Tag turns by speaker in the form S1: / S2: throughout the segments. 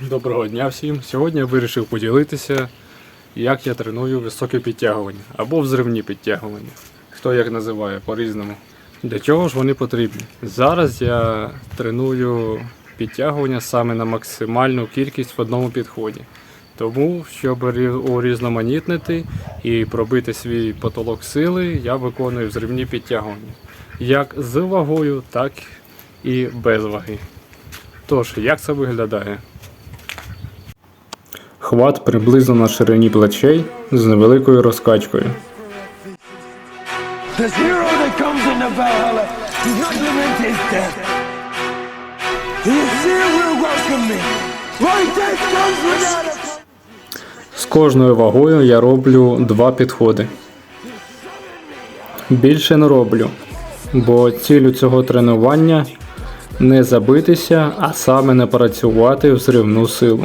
S1: Доброго дня всім. Сьогодні я вирішив поділитися, як я треную високе підтягування або взривні підтягування. Хто як називає по-різному. Для чого ж вони потрібні? Зараз я треную підтягування саме на максимальну кількість в одному підході. Тому, щоб урізноманітнити і пробити свій потолок сили, я виконую взривні підтягування. Як з вагою, так і без ваги. Тож, як це виглядає? Хват приблизно на ширині плечей з невеликою розкачкою. З кожною вагою я роблю два підходи. Більше не роблю, бо цілю цього тренування не забитися, а саме напрацювати взривну силу.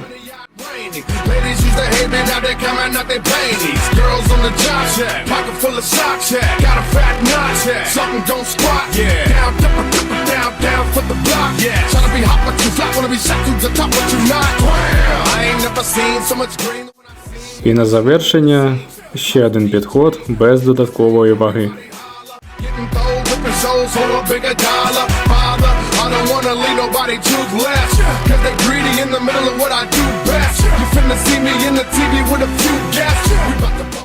S2: rainy. Ladies used to hate me, now they coming out they panties. Girls on the job check, pocket full of socks check. Got a fat notch check, something don't squat. Yeah, down, dipper, dipper, down, down for the block. Yeah, tryna be hot but you flat, wanna be shot to the top but you not. Wow, I ain't never seen so much green. when I
S1: І на завершення ще один підход без додаткової ваги.
S2: Getting thrown, whipping souls for a bigger dollar. Father, I don't wanna leave nobody toothless. Cause they greedy in the middle of what I do you finna see me in the TV with a few to